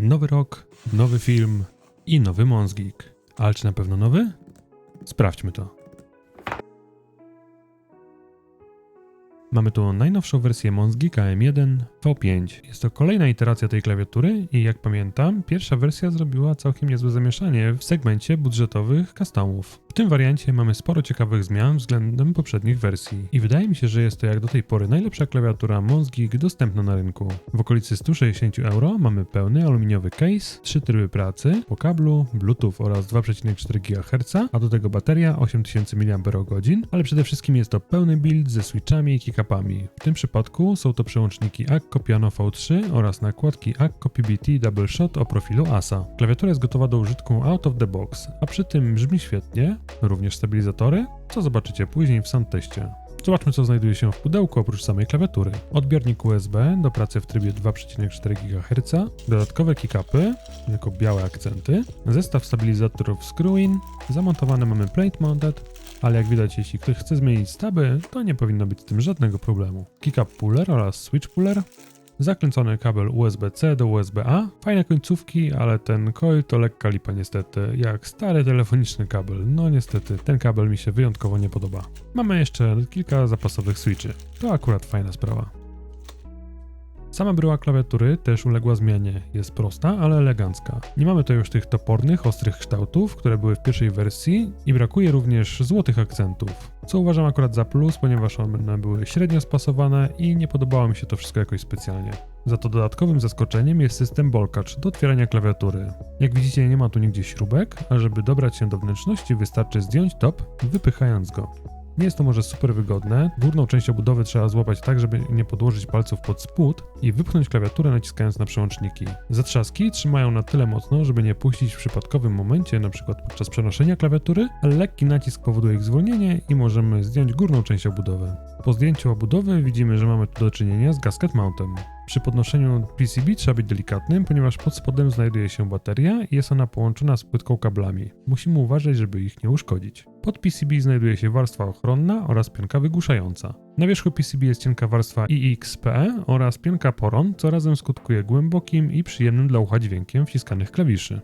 Nowy rok, nowy film i nowy Monsgeek. Ale czy na pewno nowy? Sprawdźmy to. Mamy tu najnowszą wersję Monsgeeka M1 V5. Jest to kolejna iteracja tej klawiatury i jak pamiętam, pierwsza wersja zrobiła całkiem niezłe zamieszanie w segmencie budżetowych customów. Tym wariancie mamy sporo ciekawych zmian względem poprzednich wersji i wydaje mi się, że jest to jak do tej pory najlepsza klawiatura Monsgeek dostępna na rynku. W okolicy 160 euro mamy pełny aluminiowy case, 3 tryby pracy, po kablu, bluetooth oraz 2,4 GHz, a do tego bateria 8000 mAh, ale przede wszystkim jest to pełny build ze switchami i kickupami. W tym przypadku są to przełączniki Acco Piano V3 oraz nakładki Acco PBT Double Shot o profilu ASA. Klawiatura jest gotowa do użytku out of the box, a przy tym brzmi świetnie, również stabilizatory, co zobaczycie później w soundteście. Zobaczmy co znajduje się w pudełku oprócz samej klawiatury. Odbiornik USB do pracy w trybie 2,4 GHz, dodatkowe kickupy jako białe akcenty, zestaw stabilizatorów screw-in, zamontowane mamy plate mounted, ale jak widać jeśli ktoś chce zmienić staby, to nie powinno być z tym żadnego problemu. Kickup puller oraz switch puller, zakręcony kabel USB-C do USB-A. Fajne końcówki, ale ten coil to lekka lipa niestety, jak stary telefoniczny kabel. No niestety, ten kabel mi się wyjątkowo nie podoba. Mamy jeszcze kilka zapasowych switchy. To akurat fajna sprawa. Sama bryła klawiatury też uległa zmianie. Jest prosta, ale elegancka. Nie mamy tu już tych topornych, ostrych kształtów, które były w pierwszej wersji i brakuje również złotych akcentów. Co uważam akurat za plus, ponieważ one były średnio spasowane i nie podobało mi się to wszystko jakoś specjalnie. Za to dodatkowym zaskoczeniem jest system Bolkacz do otwierania klawiatury. Jak widzicie nie ma tu nigdzie śrubek, a żeby dobrać się do wnętrzności wystarczy zdjąć top, wypychając go. Nie jest to może super wygodne. Górną część obudowy trzeba złapać tak, żeby nie podłożyć palców pod spód i wypchnąć klawiaturę naciskając na przełączniki. Zatrzaski trzymają na tyle mocno, żeby nie puścić w przypadkowym momencie, np. podczas przenoszenia klawiatury, ale lekki nacisk powoduje ich zwolnienie i możemy zdjąć górną część obudowy. Po zdjęciu obudowy widzimy, że mamy tu do czynienia z gasket mountem. Przy podnoszeniu PCB trzeba być delikatnym, ponieważ pod spodem znajduje się bateria i jest ona połączona z płytką kablami. Musimy uważać, żeby ich nie uszkodzić. Pod PCB znajduje się warstwa ochronna oraz pianka wygłuszająca. Na wierzchu PCB jest cienka warstwa IXPE oraz pianka poron, co razem skutkuje głębokim i przyjemnym dla ucha dźwiękiem wciskanych klawiszy.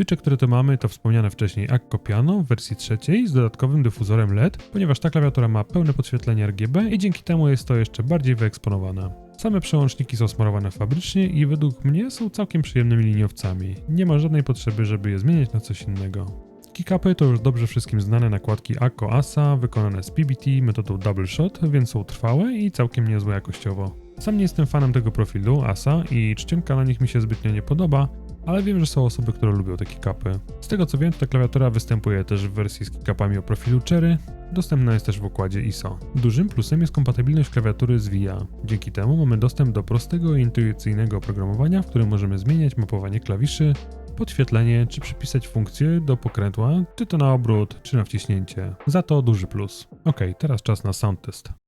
Switche, które tu mamy, to wspomniane wcześniej Acco Piano w wersji trzeciej z dodatkowym dyfuzorem LED, ponieważ ta klawiatura ma pełne podświetlenie RGB i dzięki temu jest to jeszcze bardziej wyeksponowane. Same przełączniki są smarowane fabrycznie i według mnie są całkiem przyjemnymi liniowcami. Nie ma żadnej potrzeby, żeby je zmieniać na coś innego. Kickupy to już dobrze wszystkim znane nakładki Acco ASA, wykonane z PBT metodą Double Shot, więc są trwałe i całkiem niezłe jakościowo. Sam nie jestem fanem tego profilu ASA i czcionka na nich mi się zbytnio nie podoba, ale wiem, że są osoby, które lubią te kickupy. Z tego co wiem, ta klawiatura występuje też w wersji z kickupami o profilu Cherry, dostępna jest też w układzie ISO. Dużym plusem jest kompatybilność klawiatury z VIA. Dzięki temu mamy dostęp do prostego i intuicyjnego oprogramowania, w którym możemy zmieniać mapowanie klawiszy, podświetlenie, czy przypisać funkcję do pokrętła, czy to na obrót, czy na wciśnięcie. Za to duży plus. Ok, teraz czas na sound test.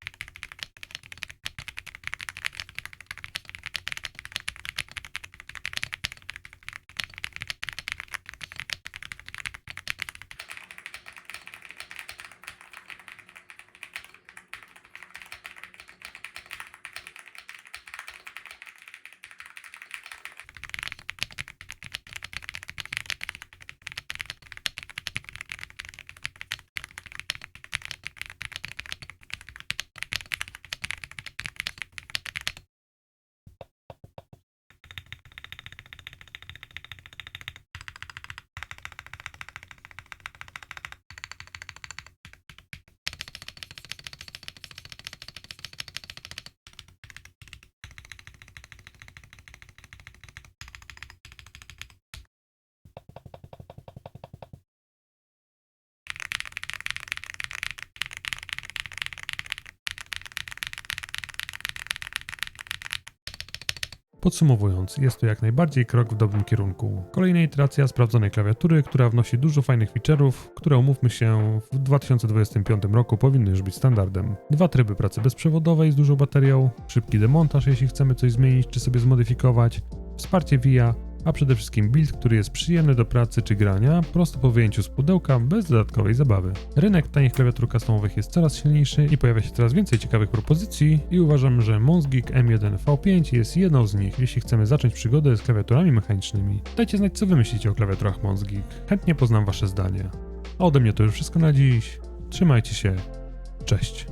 Podsumowując, jest to jak najbardziej krok w dobrym kierunku. Kolejna iteracja sprawdzonej klawiatury, która wnosi dużo fajnych feature'ów, które umówmy się w 2025 roku powinny już być standardem. Dwa tryby pracy bezprzewodowej z dużą baterią, szybki demontaż jeśli chcemy coś zmienić czy sobie zmodyfikować, wsparcie VIA a przede wszystkim build, który jest przyjemny do pracy czy grania, prosto po wyjęciu z pudełka, bez dodatkowej zabawy. Rynek tanich klawiatur customowych jest coraz silniejszy i pojawia się coraz więcej ciekawych propozycji i uważam, że Monsgeek M1 V5 jest jedną z nich, jeśli chcemy zacząć przygodę z klawiaturami mechanicznymi. Dajcie znać, co wy myślicie o klawiaturach Monsgeek. Chętnie poznam wasze zdanie. A ode mnie to już wszystko na dziś. Trzymajcie się. Cześć.